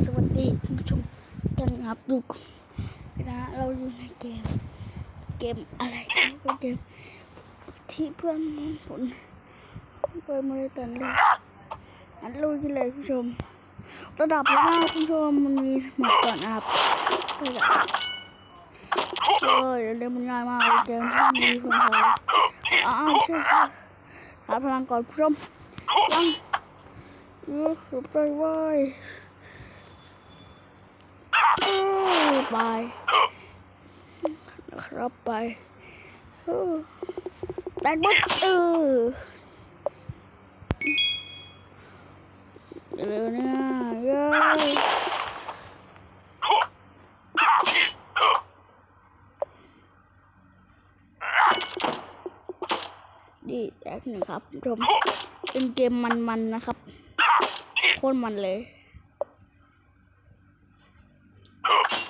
สวัสดีคุณผู้ชมกันครับดูนะเราอยู่ในเกม เกมอะไรนะเป็นเกมที่เพื่อนผลเปิดมาเลยตันเลยอันลุยกันเลยคุณผู้ชม ระดับแรกคุณผู้ชมมันมีหมดก่อนนะครับเออเล่นมันง่ายมากเลยเกมที่มีคนพออ้าวใช่ใช่หาพลังก่อนคุณผู้ชมพลังเออหลบไปเว้ ยเออไปนะครับไปแตกบุ๊เออเร็วเนี่ยเย้ยดีแตกหนึ่งครับคุณผู้ชมเป็นเกมมันๆนะครับ โคตรมันเลย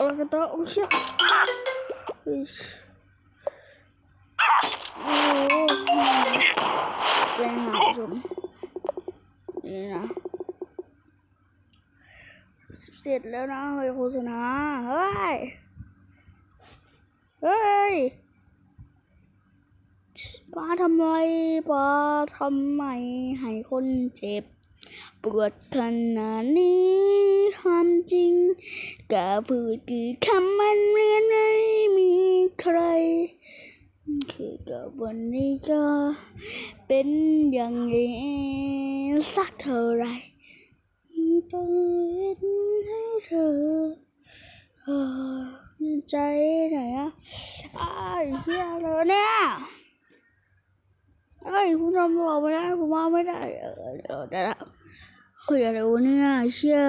อะไรกันต่อโอ้ยเชี่ยเฮ้ยโอ้โหแรงหาชมนี่นะเสร็จแล้วนะเฮ้ยโฆษณาเฮ้ย เฮ้ยป้าทำไมป้าทำไมให้คนเจ็บ ปวดขนาดนี้ความจริง ก็พูดคือคำมันเหมือนไม่มีใคร คือกับวันนี้ก็เป็นอย่างนี้สักเท่าไรต้องเล่นให้เธออใจไหนอะอ้เฮียเลยเนี่ยไอ้คุณทำบอกไม่ได้ผมว่าไม่ได้ เออเดี๋ยวได้ละเฮ้ยอะไรวะเนี่ยเชี่ย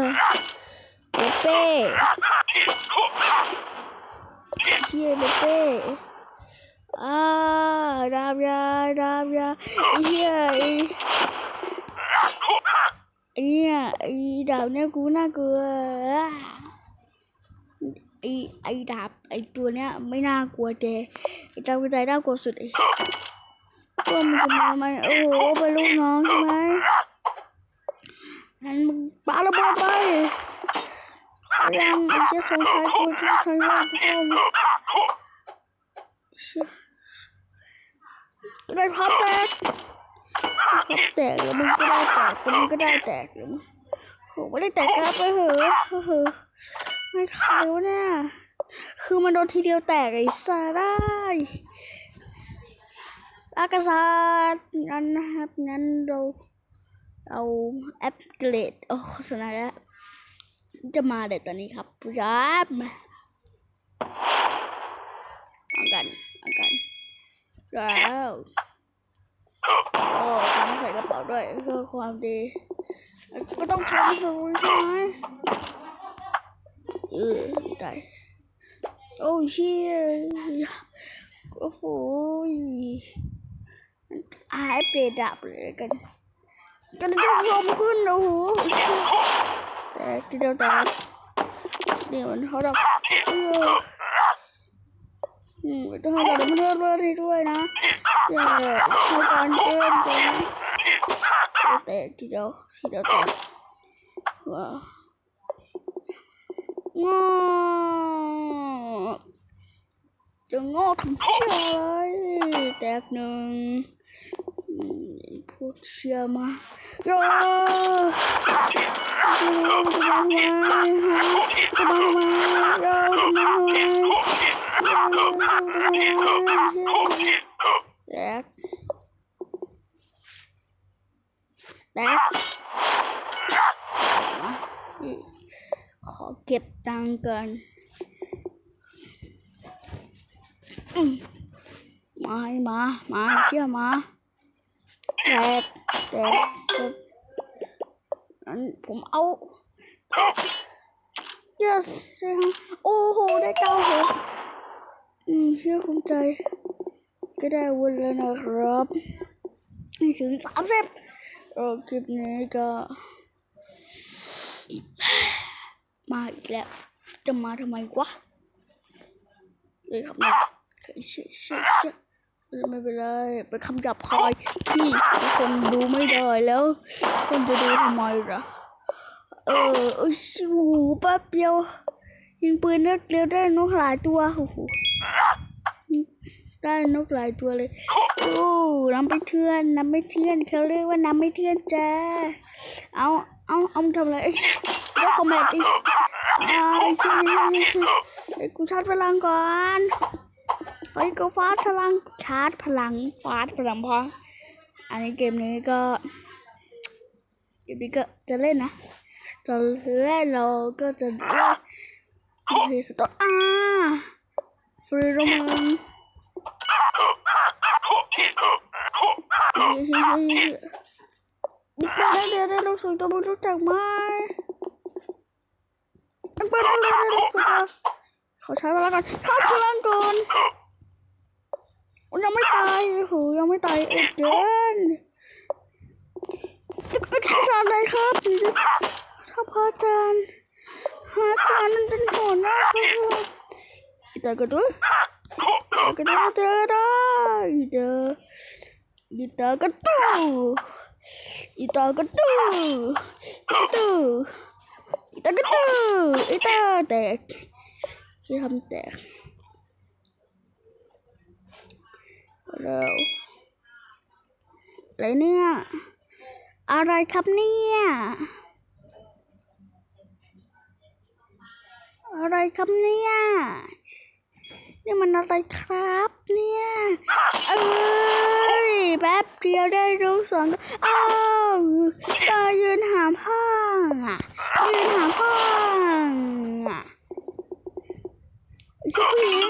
เปเป้เชียเปเป้อ่าดาบยาดาบยาเหี้ยไอ้เนี่ยไอ้ดาบเนี่ยกูน่ากลัวไอ้ไอ้ดาบไอ้ตัวเนี้ยไม่น่ากลัวแต่ไอ้ดาบใจน่ากลัวสุดไอ้ตัวมันจะมาไหมโอ้โหเป็นลูกน้องใช่ไหมหันมึงปาระเบิดไป ยังไอ้เจ้าสงสัยกูจะใช้ว่ากูต้องเชี่ยก็ได้พับแตกแตกแล้วมึงก็ได้แตกแล้วมึงก็ได้แตกแล้วมึงโหไม่ได้แตกครับไปเหอะเหอะไม่ใครวะเนี่ยคือมันโดนทีเดียวแตกไอ้สาได้อากาศงั้นนะครับงั้นเราเอาแอปเกรดโอ้โฆษณาแล้ว จะมาเด็ดตอนนี้ครับผู้ชมมาเอากันเอากันแล้วโอ้ต้องใส่กระเป๋าด้วยเพื่อความดีก็ต้องทำสูงใช่ไหมเออได้โอ้เชี่ยโอ้โหอ่าแอปเกรดดับเลยกันกันจะลมขึ้นโอ้โหแต่ ทีเดียวแต่เดี๋ยวมันเขาดับอืมต้องให้เราเพิ่มเรื่อยด้วยนะอย่าให้การเพิ่มกันแต่ทีเดียวทีเดียวแต่ว้าวงอจะงอทำเชี่ยอะไรแตกหนึ่ง พวกเชื่อมาโย่จะมาท đẹp đẹp cũng ấu. Yes ô hô đã cao rồi ừ chưa cũng chơi cái này quên lên rồi đi chuyển sắm xem rồi kịp này cho. Mà đẹp cho mà cho mày quá. Để không nào cái sự sự sự ไม่เออคลิปนี้ก็มาอีกแล้วจะมาทำไมวะเลยครับเนี่ยเชื่อเชื่อเชื่อไม่เป็นไรเป็นคำหยาบคายที่คนดูไม่ได้แล้วคนจะดูทำไมล่ะเออโอ้ยโอ้โหแป๊บเดียวยิงปืนนัดเดียวได้นกหลายตัวโอ้โหได้นกหลายตัวเลยโอ้น้ำไปเทือนน้ำไปเทือนเขาเรียกว่าน้ำไปเทือนจ้าเอาเอาเอาทำอะไรเอ้ยเดี๋ยวคอมเมนต์ดิอ่าไอ้ที่นี่นี่คือไอ้กูชาร์จพลังก่อน ไอ้ยกูฟาดพลังชาร์จพลังฟาดพลังพออันนี้เกมนี้ก็เกมนี้ก็จะเล่นนะตอนแรกเราก็จะเล่นเพย์สตอร์อ่าฟรีโรมันเฮ้ยเฮ้ยเฮ้ยได้เลยได้ลูกสองตัวมึงรู้จักไหมมันเป็นอะไรได้ลูกสองตัวขอใช้เวลาก่อนเขอพลังก่อน ยังไม่ตายโอ้โหยังไม่ตายอีกเกินจะทำอะไรครับถ้าพระอาจารย์พระอาจารย์มันเป็นโหดมากเลยอีตากระตุ้อีตากระตุ้เจอได้อีตาอีตากระตุ้อีตากระตุ้อีตาอีตากระตุ้อีตาแตกที่ทำแตก แล้วอะไรเนี่ย อะไรครับเนี่ย อะไรครับเนี่ยนี่มันอะไรครับเนี่ยเอ้ยแป๊บเดียวได้รู้สองอ้าวตายืนหาพ่องอะยืนหาพ่องอะชุดผู้หญิง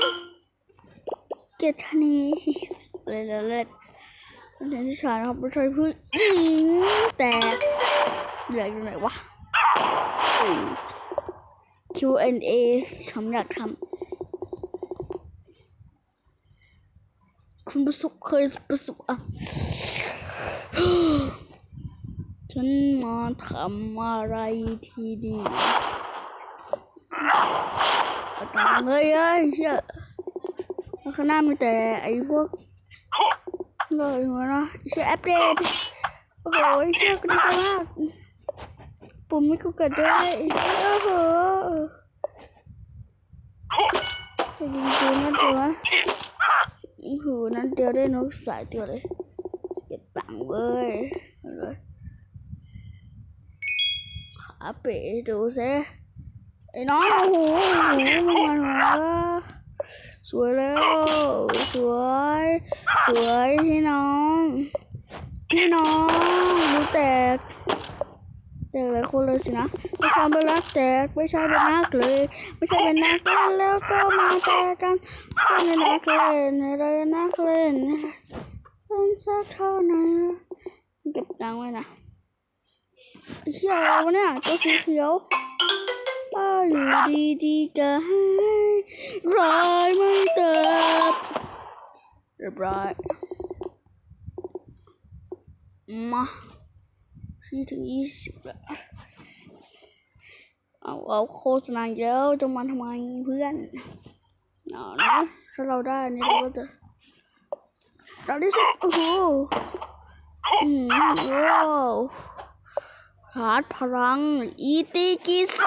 เกตชนี เลยเลยเลยเรียนที่ชานะครับไม่ใช่ผู้หญิงแต่เหลืออยู่ไหนวะ Q&A ผมอยากทำคุณประสบเคยประสบอะฉันมาทำอะไรทีดีตังเฮ้ยเฮ้ยเชื่อข้างหน้ามีแต่ไอ้พวก เลยหัวเนาะชื่ออัปเดตโอ้โหเชื่อกระดิกมากปุ่มไม่กูเกิดด้วยโอ้โหยิงปืนนั่นตัวโอ้โหนั่นเดียวได้นกสายตัวเลยเก็บตังค์เว้ยเลยขาเป๋ดูซิไอ้น้องโอ้โหโอ้โหมันมาหัว สวยแล้ว สวย สวยพี่น้องพี่น้องดูแตก แตกหลายคนเลยสินะไม่ใช่เป็นรักแตกไม่ใช่เป็นนักเลย ไม่ใช่เป็นนักเล่นแล้วก็มาแตกกันเป็นนักเล่นอะไรนักเล่นเล่นสักเท่านั้นเก็บตังค์ไว้นะเขียววะเนี่ยตัวสีเขียวป้าอยู่ดีๆก็ให้ ร้ายไม่เติบเรียบร้อยมาที่ถึงยี่สิบแล้วเอาเอาโฆษณาเยอะจะมาทำไมเพื่อนเอานะถ้าเราได้นี่เราก็จะเราได้สิโอ้โหอืมโอ้ฮาร์ดพลังอีติกิโซ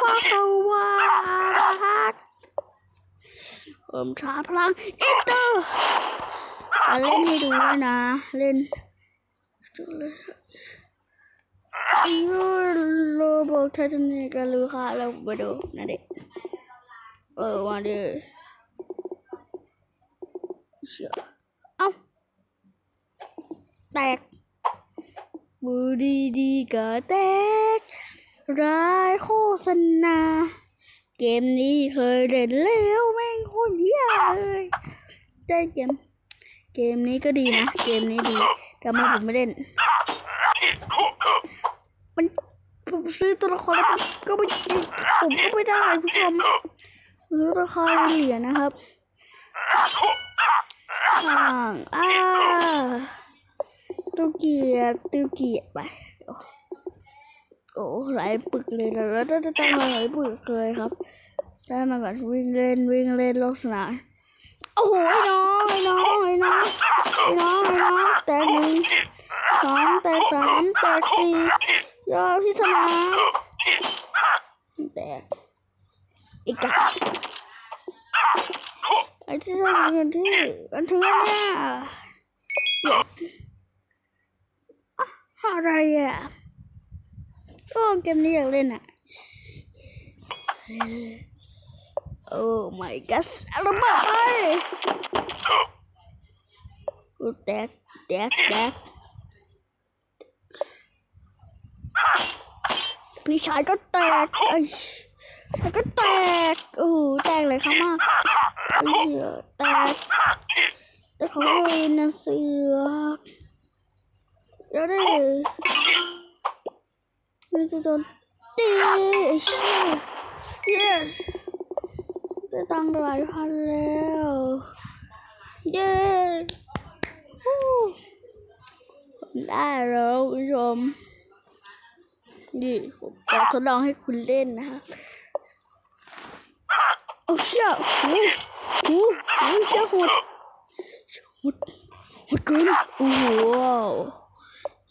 ภะคะวาฮัด เพิ่มชาร์จพลังอีเตอร์อะเล่นให้ดูด้วยนะ เล่นจุดเลยอีโรบอกไททานิกันรู้ค่ะเราไปดูนะเด็ก เออมาดิเชื่อเอ้า แตกมือดีดีก็แตกร้ายโฆษณา เกมนี้เคยเล่นแล้วแม่งโคตรเหี้ยเลยได้เกม เกมนี้ก็ดีนะ เกมนี้ดี แต่ทำไมผมไม่เล่น มันผมซื้อตัวละครแล้วผมก็ไม่ผมก็ไม่ได้ผู้ชมซื้อราคาเหรียญนะครับห่างอ่าตัวเกียร์ตัวเกียร์ไป อ้หลายปึกเลยแล้วแล้วจะตั้งมาหลายปึกเลยครับได้มาก่อนวิ่งเล่นวิ่งเล่นโลกสนามโอ้โหไอ้น้องไอ้น้องไอ้น้องไอ้น้องไอ้น้องแตกหนึ่งสองแตกสามแตกสี่ยอดที่สนามตกอีกอะไอ้ที่เราอยู่กันที่กันทั้งนั้นเนี่ย yes อะไรอะ โอ้เกมนี้อยากเล่นอะ โอ้ my god ระเบิดเลยแตกแตกแตกพี่ชายก็แตกไอ้ชายก็แตกโอ้แตกเลยครับมากไอ้เหี้ยแตกแต่เขาเลยนะเสือกเดี๋ย วดิมันจะโดนตีเย yes ได้ตังค์หลายพันแล้ว เย้ได้แล้วคุณผู้ชมนี่ผมจะทดลองให้คุณเล่นนะครับโอ้เชี่ยหูหูหูเชี่ยหุดหุดหุดเกินโอ้โห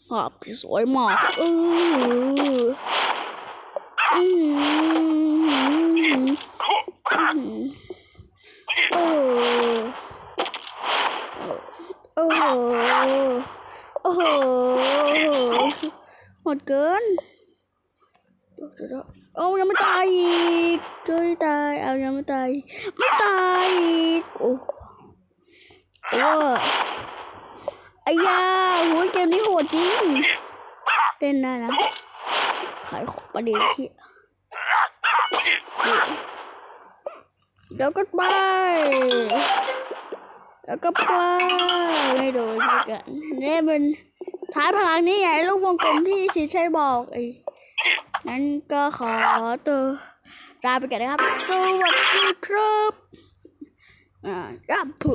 ภาพที่สวยมากเอออืมโอ้โอ้โหโอ้โหหมดเกินเดี๋ยวเดี๋ยวเอายังไม่ตายอีกเฮ้ยตาย เอายังไม่ตาย ไม่ตายอีกโอ้โอ้ อ้ยาโหเกมนี้โหดจริง เต้นได้นะขายของประเดี๋ยวที่เดี๋ยวก็ไป แล้วก็ไป ไม่โดนเกันนี่เป็นท้ายพลังนี่ไงลูกวงกลมที่ชิชัยบอกไอ้นั้นก็ขอตัวลาไปกันนะครับ สวัสดีครับ อ่ารับผุ